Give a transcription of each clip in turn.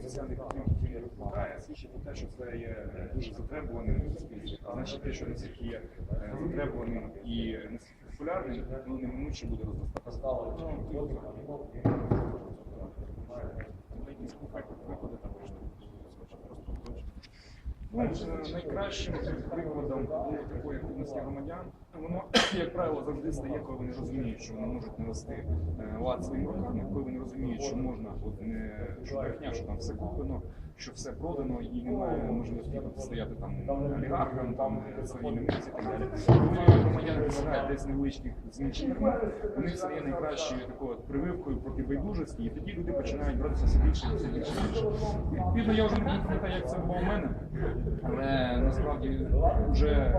соціальних підтримок, які він викликає, свідчить про те, що це є е, дуже затребуваним в суспільстві. А значить те, що наскільки є е, затребуваним і наскільки популярним, ну неминуче буде точно. Ну, е, найкращим прикладом такої активності громадян, воно, як правило, завжди стає, коли вони розуміють, що вони можуть навести е, лад своїм руками, коли вони розуміють, що можна, от не що брехня, що там все куплено, що все продано і немає можливості стояти там олігархам, там е, своїми і так далі. Коли громадяни досягають десь невеличких зміщень, у них стає найкращою такою прививкою проти байдужості, і тоді люди починають братися все більше і все більше більше. Відповідно, я вже не пам'ятаю, як це було у мене, але насправді вже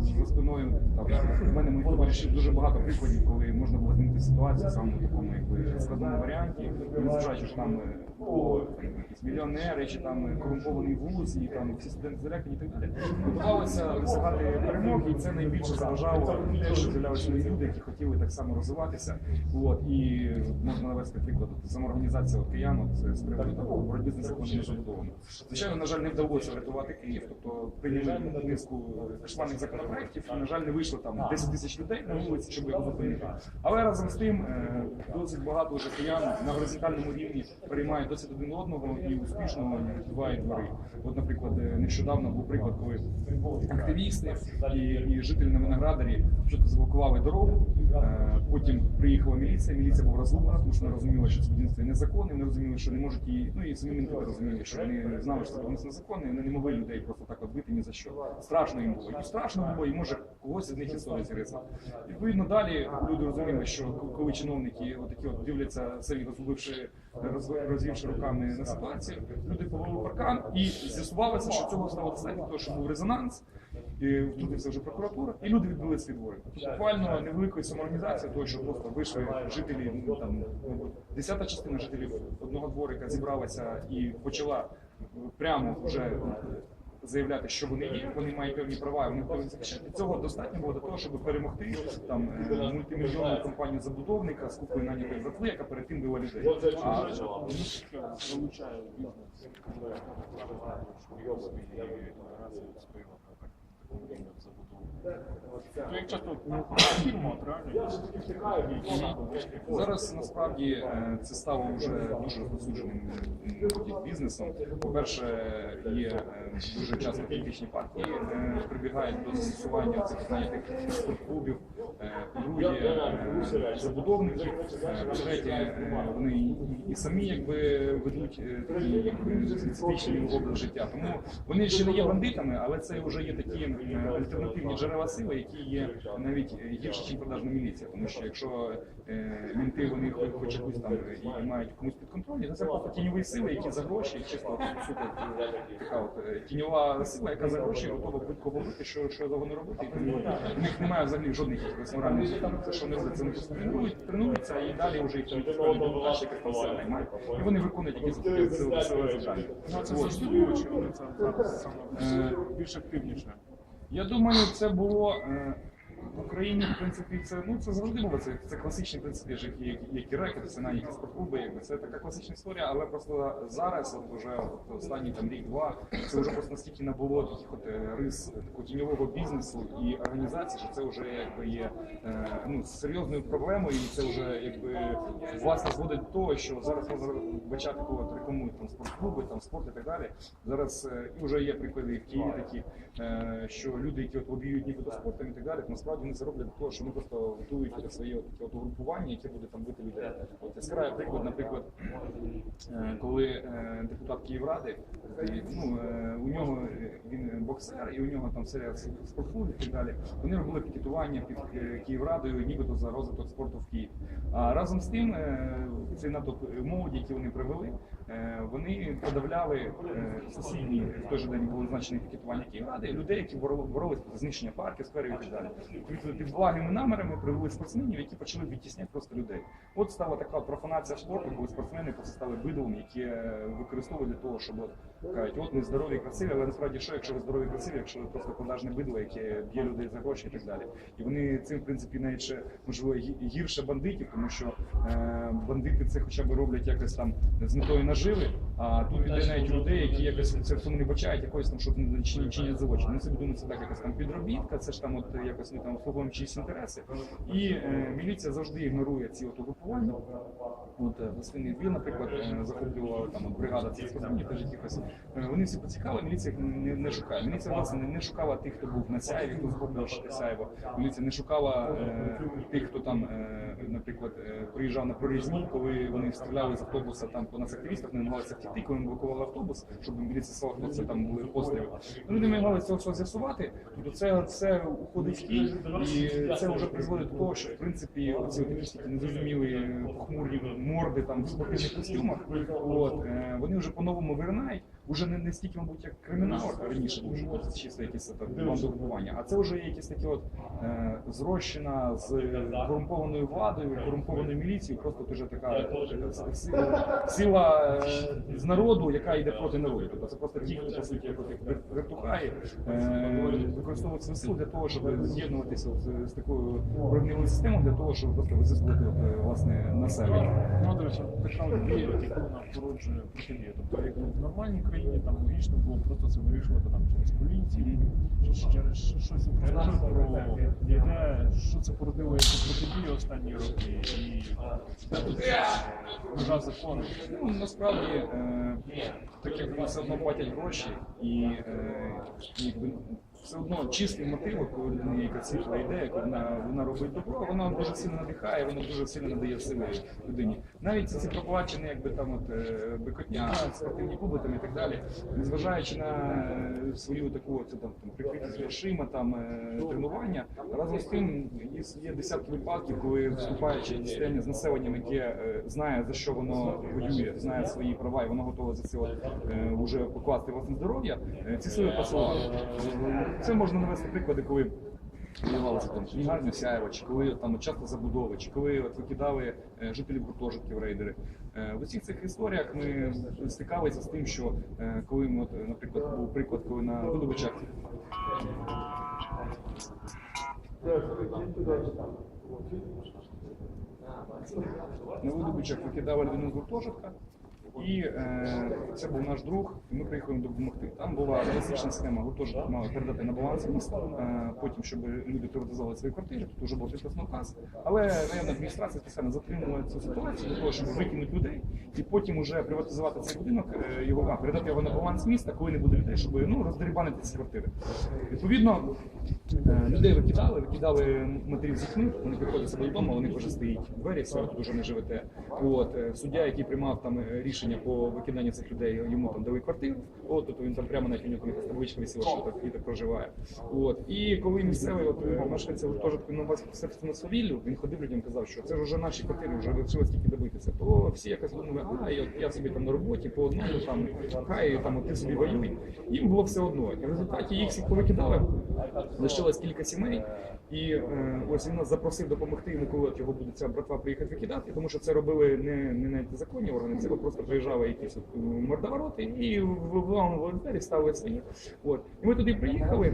за спиною там, в мене моїх товаришів дуже багато прикладів, коли можна було змінити ситуацію саме в такому якби складному варіанті, незважаючи, що там е, якісь мільйонери, чи там е, корумпований вуз, і там всі студенти залякані і так далі. Вдавалося досягати перемог, і це найбільше заважало те, що з'являлися люди, які хотіли так само розвиватися. От, і можна навести приклад, самоорганізація от, киян, от, з приводу там, боротьби з незаконною забудовою. Звичайно, на жаль, не вдалося врятувати Київ, тобто прийняли низку кошмарних законопроєктів, і, на жаль, не вийшло там 10 тисяч людей на вулиці, щоб їх зупинити. Але разом з тим е, досить багато вже киян на горизонтальному рівні переймають досвід один одного і успішно відбувають двори. От, наприклад, е, нещодавно був приклад, коли активісти і, і жителі на виноградарі спочатку заблокували дорогу, е, потім приїхала міліція, міліція була розгублена, тому що вона розуміла, що це будівництво незаконне, вони розуміли, що не можуть її, ну і самі мінти розуміли, що вони знали, що це будівництво незаконне, вони не могли людей просто так оббити ні за що. Страшно їм було. І страшно було, і може когось з них і совість гризла. Відповідно, далі люди розуміли, що коли чиновники отакі от дивляться самі розгубивши, розвівши руками на ситуацію, люди повели паркан і з'ясувалося, що цього стало достатньо, того, що був резонанс. І втрутився вже прокуратура, і люди відбили свій двори. Буквально невеликою самоорганізацією, того, що просто вийшли жителі, ну там десята частина жителів одного дворика зібралася і почала прямо вже заявляти, що вони є, вони мають певні права, вони повинні захищати. Цього достатньо було для того, щоб перемогти там е, мультимільйонну компанію забудовника з купою нанятої жертви, яка перед тим била людей. А, бізнес, реально Зараз насправді е, це стало вже дуже розповсюдженим е, бізнесом. По-перше, є е, дуже часто політичні партії е, прибігають до застосування цих знаєте, спортклубів. Е, По-друге, е, забудовники. Е, По-третє, е, вони і- самі якби ведуть такі якби, специфічні образ життя. Тому вони ще не є бандитами, але це вже є такі альтернативні джерела сили, які є навіть гірше, ніж продажна міліція. Тому що якщо мінти вони хоч- якусь там і, мають комусь під контролі, то це просто тіньові сили, які за гроші, чисто суто така от тіньова сила, яка за гроші готова будь-кого робити, що, що не робити. І тому в них немає взагалі жодних якихось моральних законів. Це що вони за це вони тренують, тренуються і далі вже їх як професіонали наймають. І вони виконують якісь такі сили завдання. Це заступило, завжди чи вони це зараз більш активніше? Я думаю, це було е, в Україні, в принципі, це ну це завжди було. Це, це класичні в принципі, ж які, які, рекети, це які спортклуби, якби це така класична історія, але просто зараз, от уже от останні там рік-два, це вже просто настільки набуло таких от е, рис такого тіньового бізнесу і організації, що це вже якби є е, ну серйозною проблемою, і це вже якби власне зводить до того, що зараз можна бачати, коли от рекламують там спортклуби, там спорт і так далі. Зараз е, вже є приклади в Києві такі, е, що люди, які от лобіюють нібито спортом і так далі, насправді вони це роблять для того, що вони просто готують своє от угрупування, яке буде там бити людей. От яскравий приклад, наприклад, е, коли е, депутат Київради, е, ну у нього він боксер, і у нього там серія спортклубів і так далі. Вони робили пікетування під Київрадою, нібито за розвиток спорту в Києві. А разом з тим, цей натовп молоді, який вони привели, вони подавляли сусідні в той же день було значені пікетування Київради, людей, які боро- боролись проти знищення парків, скверів і так далі. Під, благими намірами привели спортсменів, які почали відтісняти просто людей. От стала така профанація спорту, коли спортсмени стали бидолом, які використовували для того, щоб кажуть, от ми здорові, красиві, але насправді що, якщо ви здорові, красиві, якщо ви просто продажне бидло, яке б'є людей за гроші і так далі. І вони цим в принципі навіть ще можливо гірше бандитів, тому що е, бандити це хоча б роблять якось там з метою наживи, А тут іде навіть людей, які якось це в не бачають, якось там, щоб не чи, чи не заводять. Вони собі думають, це так якась там підробітка, це ж там от якось ми там обслуговуємо чиїсь інтереси. І е, міліція завжди ігнорує ці от угрупування. От е, Властивний двір, наприклад, е, захоплювала там бригада цих теж якихось. Е, Вони всі поцікавили, міліція їх не, не шукає. Міліція власне не, шукала тих, хто був на Сяєві, хто те Сяєво. Міліція не шукала е, тих, хто там, е, наприклад, е, приїжджав на прорізні, коли вони стріляли з автобуса там по нас активістах, не намагалися втікти, коли ми блокували автобус, щоб міліція сказала, хто це там були постріли. Вони не намагалися цього всього з'ясувати. Тобто це все уходить в тінь, і це вже призводить до того, що в принципі такі незрозумілі похмурі морди там в спортивних костюмах, от е, вони вже по-новому виринають. Уже не, не стільки, мабуть, як кримінал раніше був, що чисто якісь бандогрупування, а це вже є якісь такі от е, зрощена з корумпованою владою, корумпованою міліцією, просто уже така е, сила, сила е, з народу, яка йде проти народу. Тобто це просто ті, хто по суті як е, використовують свою силу для того, щоб з'єднуватися от з, з такою прогнилою системою, для того, щоб просто висискувати от, власне населення. Ну, до речі, така дія, яка вона породжує протидію. Тобто, як в нормальній країні там логічно було просто це вирішувати там через поліцію, через щось українське про те, що це породило якісь протидії останні роки, і межа закону. Ну, насправді, е, так як вони все одно платять гроші, і е, якби, все одно чисті мотиви, коли людина є якась світла ідея, коли вона, вона робить добро, вона дуже сильно надихає, вона дуже сильно надає сили людині. Навіть ці проплачені, якби там от е, бикотня, спортивні клуби там і так далі, незважаючи на е, свою таку от, там, прикритість грошима, там е, тренування, разом з тим є, десятки випадків, коли вступаючи в діяння з населенням, яке знає за що воно воює, знає свої права, і воно готове за це вже покласти власне здоров'я, ці сили посилали. Це можна навести приклади, коли Будувалося там книгарня Сяєва, чи коли там часто забудови, чи коли от викидали е, жителів гуртожитків рейдери. Е, В усіх цих історіях ми стикалися з тим, що е, коли ми, от, наприклад, був приклад, коли на видобичах на видобичах викидали людину з гуртожитка. І е, це був наш друг, і ми приїхали допомогти. Там була класична схема, гуртожиток мали передати на баланс міста, е, потім, щоб люди приватизували свої квартири, тут вже був підписано указ. Але районна адміністрація спеціально затримувала цю ситуацію для того, щоб викинути людей, і потім вже приватизувати цей будинок, е, його а, передати його на баланс міста, коли не буде людей, щоб ну, роздерибанити ці квартири. Відповідно, е, людей викидали, викидали матерів з дітьми, вони приходять себе додому, них вже стоїть двері, все, тут вже не живете. От, е, суддя, який приймав там е, рішення по викиданню цих людей, йому там дали квартиру, от, тобто він там прямо у нього якась табличка що так і так проживає. От, і коли місцевий от, е, мешканці гуртожитку на на Совіллю, він ходив людям казав, що це ж вже наші квартири, вже лишилось тільки добитися. То всі якось думали, а і я собі там на роботі по одному, там хай там ти собі воюй. Їм було все одно. І в результаті їх всіх повикидали, лишилось кілька сімей. І е, ось він нас запросив допомогти йому, коли його буде ця братва приїхати викидати, тому що це робили не, не навіть законні органи, це просто приїжджали якісь от, мордовороти і виламували волонтерів, ставили свої. От. І ми туди приїхали,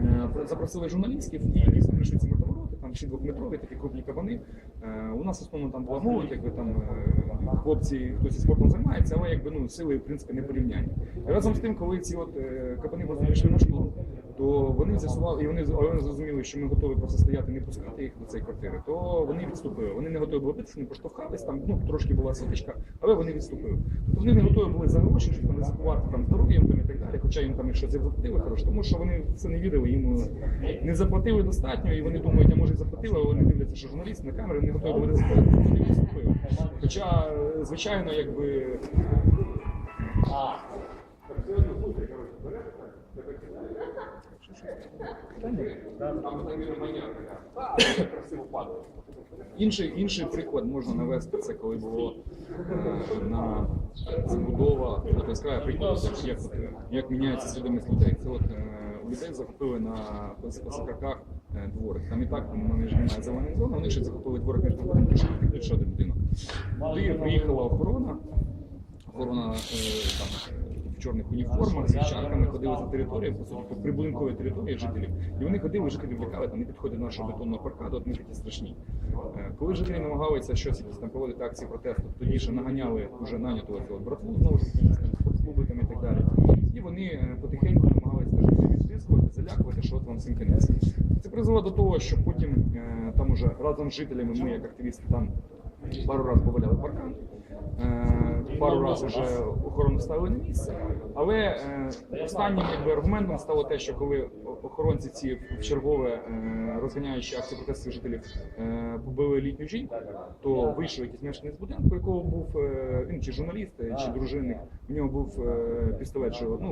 е, запросили журналістів і дійсно прийшли ці мордовороти, там ще двохметрові, такі крупні кабани. Е, у нас основно там була молодь, якби там е, хлопці, хтось спортом займається, але якби ну сили в принципі не порівняння. Разом з тим, коли ці от е, кабани власне на штурм, то вони з'ясували, і вони, вони зрозуміли, що ми готові просто стояти, не пускати їх до цієї квартири, то вони відступили. Вони не готові були битися, вони поштовхались, там ну, трошки була сутичка, але вони відступили. Тобто вони не готові були за гроші, щоб там ризикувати там, здоров'ям там, і так далі, хоча їм там щось заплатили, хорошо, тому що вони це не вірили, їм е, не заплатили достатньо, і вони думають, а може заплатили, але вони дивляться, що журналіст на камери не готові були ризикувати, вони відступили. Хоча, звичайно, якби. Інший, інший приклад можна навести, це коли було е, на забудова, от яскравий приклад, як, як, міняється свідомість людей. Це от е, у людей захопили на Пасакаках е, дворик. Там і так вони ж немає зеленої зони, вони ще захопили дворик між будинками, щоб один будинок. Туди приїхала охорона, охорона е, там, е, в чорних уніформах з вівчарками ходили за територію, по суті, по прибудинковій території жителів. І вони ходили, жителів лякали, там не до нашого бетонного паркаду, от ми такі страшні. Е, Коли жителі намагалися щось якісь там проводити акції протесту, тоді ще наганяли вже нанятого цього братву, знову ж таки, з спортклуби там і так далі. І вони потихеньку намагалися відтискувати, залякувати, що от вам всім кінець. Це призвело до того, що потім там уже разом з жителями, ми як активісти там пару разів поваляли паркан. Е, Пару разів вже охорону ставили на місце, але е, останнім якби, аргументом стало те, що коли охоронці ці в чергове е, розганяючи акцію протесту жителів побили літню жінку, то вийшов якийсь мешканець будинку, якого був він чи журналіст, чи дружинник. У нього був пістолет, що ну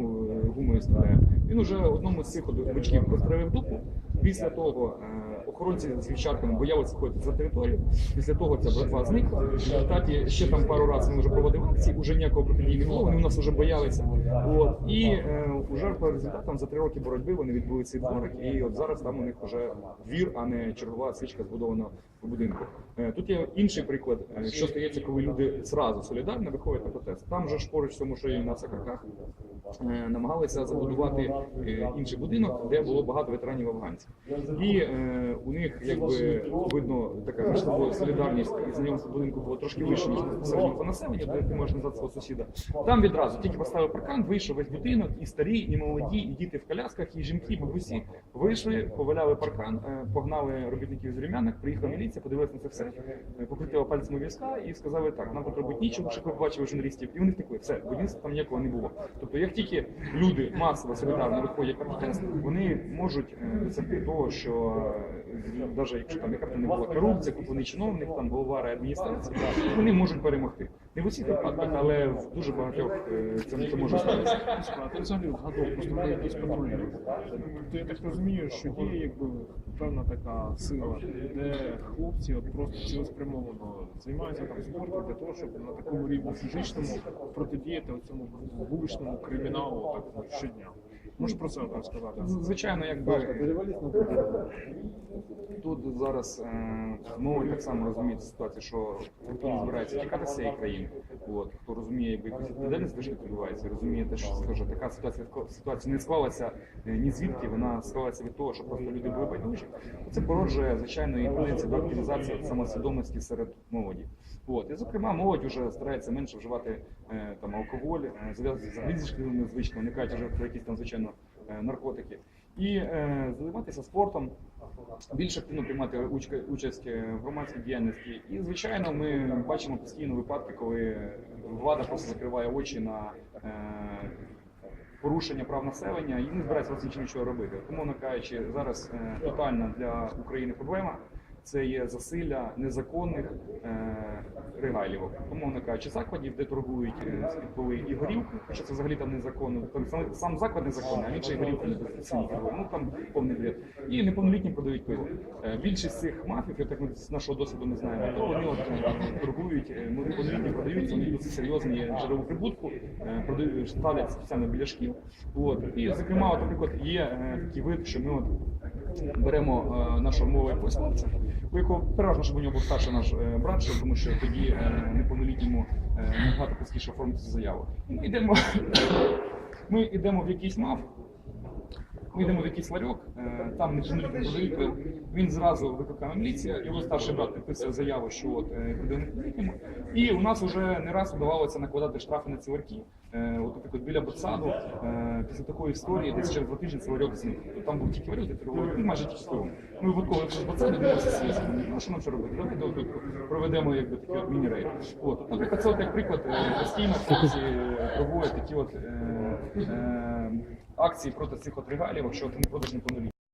гумою стріляє. Він уже одному з цих от бичків прострелив дупу. Після того е, охоронці з вівчарками боялися ходити за територію. Після того ця братва зникла. В результаті ще там пару разів ми вже проводили акції, вже ніякого протидії не було. Вони у нас вже боялися. От і е, вже по результатам за три роки боротьби вони відбули цей дворик. І от зараз там у них вже двір, а не чергова свічка збудована в будинку. Е, Тут є інший приклад, е, що стається, коли люди зразу солідарно виходять на протест. Там же ж поруч в цьому шиї на Сакарках е, намагалися забудувати е, інший будинок, де було багато ветеранів афганців. І е, у них якби видно така межлива солідарність і знайомство будинку було трошки вище, ніж безпосередньо по населенню, де ти можеш назвати свого сусіда. Там відразу тільки поставив паркан, вийшов весь будинок, і старі, і молоді, і діти в колясках, і жінки, і бабусі вийшли, поваляли паркан, е, погнали робітників з рум'яних, приїхала міліція, подивилася на це все, е, покрутила пальцем у візка і сказали так, нам робити нічого, щоб ви побачили журналістів. І вони втекли. Все, будівництва там ніякого не було. Тобто, як тільки люди масово солідарно виходять протест, вони можуть е, досягти того, що навіть якщо там яка б не була корупція, куплений чиновник, там голова райадміністрації, вони можуть перемогти. Не в але в дуже багатьох е, це, це може статися. Ти взагалі згадав просто про якісь патрулі. Тобто я так розумію, що є якби певна така сила, де хлопці от просто цілеспрямовано займаються там спортом для того, щоб на такому рівні фізичному протидіяти цьому вуличному криміналу так щодня. Можеш про це от розказати? Звичайно, якби тут зараз е, молодь так само розуміє цю ситуацію, що не збирається тікати з цієї країни. От хто розуміє, якби якусь відповідальність що відбувається, розуміє те, що скаже, така ситуація ситуація не склалася е, ні звідки, вона склалася від того, що просто люди були байдужі. Це породжує звичайно і тенденцію до активізації самосвідомості серед молоді. От і зокрема, молодь вже старається менше вживати там алкоголь, е, шкільними звично, уникають вже про якісь там звичайно е, наркотики. І е, займатися спортом, більш активно приймати участь е, в громадській діяльності. І, звичайно, ми бачимо постійно випадки, коли влада просто закриває очі на е, порушення прав населення і не збирається нічого робити. Умовно кажучи, зараз е, тотальна для України проблема. Це є засилля незаконних е, регалівок, умовно кажучи, закладів, де торгують е, коли і горілку, хоча це взагалі там незаконно. Там сам, сам заклад незаконний, а він ще й горілку не торгує. Ну там повний бред. І неповнолітні продають пиво. Е, більшість цих мафів, я так ми з нашого досвіду не знаємо, то вони от е, торгують, е, неповнолітні продають, вони досить серйозні джерело прибутку, е, продають, ставлять спеціально біля шкіл. От. І, зокрема, от, наприклад, є е, такий вид, що ми от беремо е, нашого хлопця, у якого переважно, щоб у нього був старший наш е, брат, що, тому що тоді е, неповнолітньому набагато простіше оформити заяву. Ми йдемо, ми йдемо в якийсь мав, ми йдемо в якийсь ларьок, там продають. Він зразу викликає міліція, його старший брат підписує заяву, що от куди неповнолітньому. І у нас вже не раз вдавалося накладати штрафи на ці ларьки. Е, От, біля Ботсаду, е, після такої історії, десь через два тижні ларьок зник. Там був тільки варіант, і торгував, і майже тільки з пивом. Ми випадково вийшли з Ботсаду, дивилися свій. Ну, що нам ще робити? Давайте давайте проведемо якби такий от міні-рейд. От, наприклад, це от як приклад, постійно хлопці е, проводять такі от е, е, акції проти цих от регалів, що от не продаж неповнолітніх.